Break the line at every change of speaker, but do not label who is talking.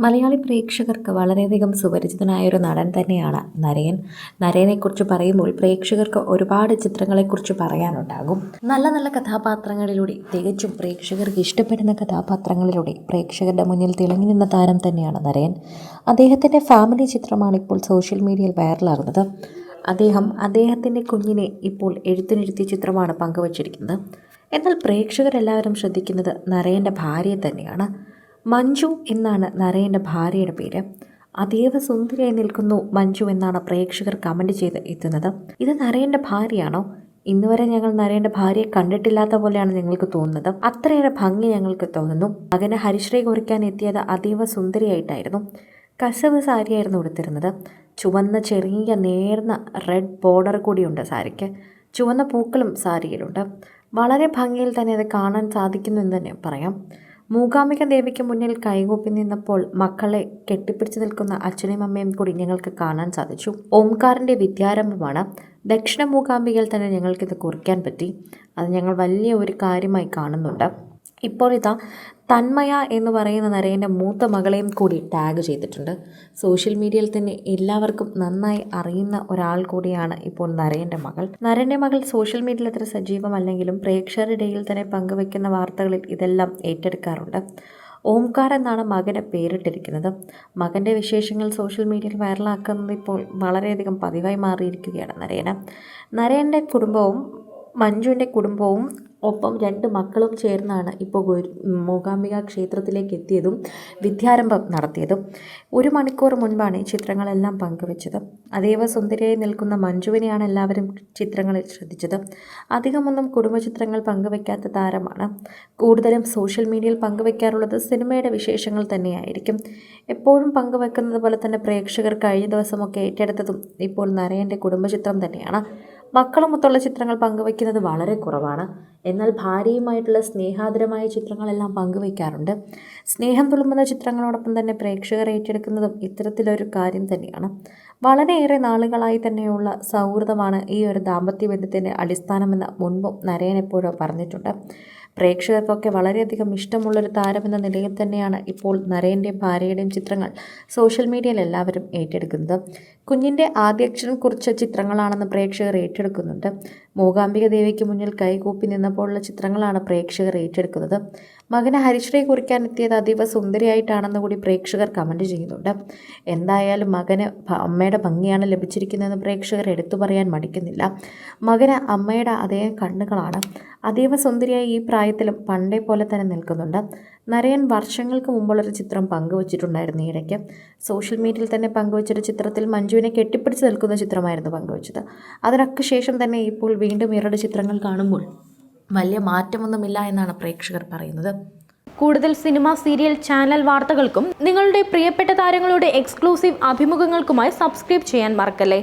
മലയാളി പ്രേക്ഷകർക്ക് വളരെയധികം സുപരിചിതനായ ഒരു നടൻ തന്നെയാണ് നരയൻ. നരയനെക്കുറിച്ച് പറയുമ്പോൾ പ്രേക്ഷകർക്ക് ഒരുപാട് ചിത്രങ്ങളെക്കുറിച്ച് പറയാനുണ്ടാകും. നല്ല നല്ല കഥാപാത്രങ്ങളിലൂടെ തികച്ചും പ്രേക്ഷകർക്ക് ഇഷ്ടപ്പെടുന്ന കഥാപാത്രങ്ങളിലൂടെ പ്രേക്ഷകരുടെ മുന്നിൽ തിളങ്ങി നിന്ന താരം തന്നെയാണ് നരയൻ. അദ്ദേഹത്തിന്റെ ഫാമിലി ചിത്രമാണ് ഇപ്പോൾ സോഷ്യൽ മീഡിയയിൽ വൈറലാകുന്നത്. അദ്ദേഹം അദ്ദേഹത്തിന്റെ കുഞ്ഞിനെ ഇപ്പോൾ എഴുത്തിനിരുത്തിയ ചിത്രമാണ് പങ്കുവച്ചിരിക്കുന്നത്. എന്നാൽ പ്രേക്ഷകരെല്ലാവരും ശ്രദ്ധിക്കുന്നത് നരയന്റെ ഭാര്യയെ തന്നെയാണ്. മഞ്ജു എന്നാണ് നരയന്റെ ഭാര്യയുടെ പേര്. അതീവ സുന്ദരിയായി നിൽക്കുന്നു മഞ്ജു എന്നാണ് പ്രേക്ഷകർ കമന്റ് ചെയ്ത് എത്തുന്നത്. ഇത് നരയന്റെ ഭാര്യയാണോ? ഇന്നുവരെ ഞങ്ങൾ നരേന്റെ ഭാര്യയെ കണ്ടിട്ടില്ലാത്ത പോലെയാണ് ഞങ്ങൾക്ക് തോന്നുന്നത്. അത്രയേറെ ഭംഗി ഞങ്ങൾക്ക് തോന്നുന്നു. മകനെ ഹരിശ്രീ കുറിക്കാൻ എത്തിയത് അതീവ സുന്ദരിയായിട്ടായിരുന്നു. കസവ് സാരിയായിരുന്നു ഉടുത്തിരുന്നത്. ചുവന്ന ചെറിയ നേർന്ന റെഡ് ബോർഡർ കൂടിയുണ്ട് സാരിക്ക്. ചുവന്ന പൂക്കളും സാരിയിലുണ്ട്. വളരെ ഭംഗിയിൽ തന്നെ അത് കാണാൻ സാധിക്കുന്നു എന്ന് തന്നെ പറയാം. മൂകാംബിക ദേവിക്ക് മുന്നിൽ കൈകൂപ്പി നിന്നപ്പോൾ മക്കളെ കെട്ടിപ്പിടിച്ച് നിൽക്കുന്ന അച്ഛനെയും അമ്മയും കൂടി ഞങ്ങൾക്ക് കാണാൻ സാധിച്ചു. ഓംകാറിന്റെ വിദ്യാരംഭമാണ്. ദക്ഷിണ മൂകാംബികയിൽ തന്നെ ഞങ്ങൾക്കിത് കുറിക്കാൻ പറ്റി. അത് ഞങ്ങൾ വലിയ ഒരു കാര്യമായി കാണുന്നുണ്ട്. ഇപ്പോൾ ഇതാ തന്മയ എന്ന് പറയുന്ന നരേന്റെ മൂത്ത മകളെയും കൂടി ടാഗ് ചെയ്തിട്ടുണ്ട്. സോഷ്യൽ മീഡിയയിൽ തന്നെ എല്ലാവർക്കും നന്നായി അറിയുന്ന ഒരാൾ കൂടിയാണ് ഇപ്പോൾ നരേന്റെ മകൾ. നരേന്റെ മകൾ സോഷ്യൽ മീഡിയയിൽ അത്ര സജീവമല്ലെങ്കിലും പ്രേക്ഷകരുടെ ഇടയിൽ തന്നെ പങ്കുവെക്കുന്ന വാർത്തകളിൽ ഇതെല്ലാം ഏറ്റെടുക്കാറുണ്ട്. ഓംകാർ എന്നാണ് മകനെ പേരിട്ടിരിക്കുന്നത്. മകന്റെ വിശേഷങ്ങൾ സോഷ്യൽ മീഡിയയിൽ വൈറലാക്കുന്നത് ഇപ്പോൾ വളരെയധികം പതിവായി മാറിയിരിക്കുകയാണ് നരേന. നരേന്റെ കുടുംബവും മഞ്ജുവിന്റെ കുടുംബവും ഒപ്പം രണ്ട് മക്കളും ചേർന്നാണ് ഇപ്പോൾ മൂകാംബിക ക്ഷേത്രത്തിലേക്ക് എത്തിയതും വിദ്യാരംഭം നടത്തിയതും. ഒരു മണിക്കൂർ മുൻപാണ് ഈ ചിത്രങ്ങളെല്ലാം പങ്കുവച്ചത്. അതേവ സുന്ദരിയായി നിൽക്കുന്ന മഞ്ജുവിനെയാണ് എല്ലാവരും ചിത്രങ്ങളിൽ ശ്രദ്ധിച്ചത്. അധികമൊന്നും കുടുംബ ചിത്രങ്ങൾ പങ്കുവയ്ക്കാത്ത താരമാണ്. കൂടുതലും സോഷ്യൽ മീഡിയയിൽ പങ്കുവയ്ക്കാറുള്ളത് സിനിമയുടെ വിശേഷങ്ങൾ തന്നെയായിരിക്കും. എപ്പോഴും പങ്കുവെക്കുന്നത് പോലെ തന്നെ പ്രേക്ഷകർ കഴിഞ്ഞ ദിവസമൊക്കെ ഏറ്റെടുത്തതും ഇപ്പോൾ നരയന്റെ കുടുംബചിത്രം തന്നെയാണ്. മക്കളുമൊത്തുള്ള ചിത്രങ്ങൾ പങ്കുവയ്ക്കുന്നത് വളരെ കുറവാണ്. എന്നാൽ ഭാര്യയുമായിട്ടുള്ള സ്നേഹാദരമായ ചിത്രങ്ങളെല്ലാം പങ്കുവയ്ക്കാറുണ്ട്. സ്നേഹം തുളുമ്പുന്ന ചിത്രങ്ങളോടൊപ്പം തന്നെ പ്രേക്ഷകർ ഏറ്റെടുക്കുന്നതും ഇത്തരത്തിലൊരു കാര്യം തന്നെയാണ്. വളരെയേറെ നാളുകളായി തന്നെയുള്ള സൗഹൃദമാണ് ഈ ഒരു ദാമ്പത്യ ബന്ധത്തിന്റെ അടിസ്ഥാനമെന്ന് മുൻപും നരയൻ എപ്പോഴോ പറഞ്ഞിട്ടുണ്ട്. പ്രേക്ഷകർക്കൊക്കെ വളരെയധികം ഇഷ്ടമുള്ളൊരു താരമെന്ന നിലയിൽ തന്നെയാണ് ഇപ്പോൾ നരേന്റെയും ഭാര്യയുടെയും ചിത്രങ്ങൾ സോഷ്യൽ മീഡിയയിൽ എല്ലാവരും ഏറ്റെടുക്കുന്നത്. കുഞ്ഞിന്റെ ആദ്യക്ഷരം കുറിച്ച ചിത്രങ്ങളാണെന്ന് പ്രേക്ഷകർ ഏറ്റെടുക്കുന്നുണ്ട്. മൂകാംബിക ദേവിക്ക് മുന്നിൽ കൈകൂപ്പി നിന്നപ്പോഴുള്ള ചിത്രങ്ങളാണ് പ്രേക്ഷകർ ഏറ്റെടുക്കുന്നത്. മകന് ഹരിശ്രീ കുറിക്കാൻ എത്തിയത് അതീവ സുന്ദരിയായിട്ടാണെന്ന് കൂടി പ്രേക്ഷകർ കമന്റ് ചെയ്യുന്നുണ്ട്. എന്തായാലും മകന് അമ്മയുടെ ഭംഗിയാണ് ലഭിച്ചിരിക്കുന്നതെന്ന് പ്രേക്ഷകർ എടുത്തു പറയാൻ മടിക്കുന്നില്ല. മകന് അമ്മയുടെ അതേ കണ്ണുകളാണ്. അതീവ സുന്ദരിയായി ഈ പ്രായത്തിലും പണ്ടേ പോലെ തന്നെ നിൽക്കുന്നുണ്ട്. നരയൻ വർഷങ്ങൾക്ക് മുമ്പുള്ളൊരു ചിത്രം പങ്കുവച്ചിട്ടുണ്ടായിരുന്നു ഈയിടയ്ക്ക്. സോഷ്യൽ മീഡിയയിൽ തന്നെ പങ്കുവച്ചൊരു ചിത്രത്തിൽ മഞ്ജുവിനെ കെട്ടിപ്പിടിച്ച് നിൽക്കുന്ന ചിത്രമായിരുന്നു പങ്കുവച്ചത്. അതിനൊക്കെ ശേഷം തന്നെ ഇപ്പോൾ വീണ്ടും ഇവരുടെ ചിത്രങ്ങൾ കാണുമ്പോൾ വലിയ മാറ്റമൊന്നുമില്ല എന്നാണ് പ്രേക്ഷകർ പറയുന്നത്.
കൂടുതൽ സിനിമ സീരിയൽ ചാനൽ വാർത്തകൾക്കും നിങ്ങളുടെ പ്രിയപ്പെട്ട താരങ്ങളുടെ എക്സ്ക്ലൂസീവ് അഭിമുഖങ്ങൾക്കുമായി സബ്സ്ക്രൈബ് ചെയ്യാൻ മറക്കല്ലേ?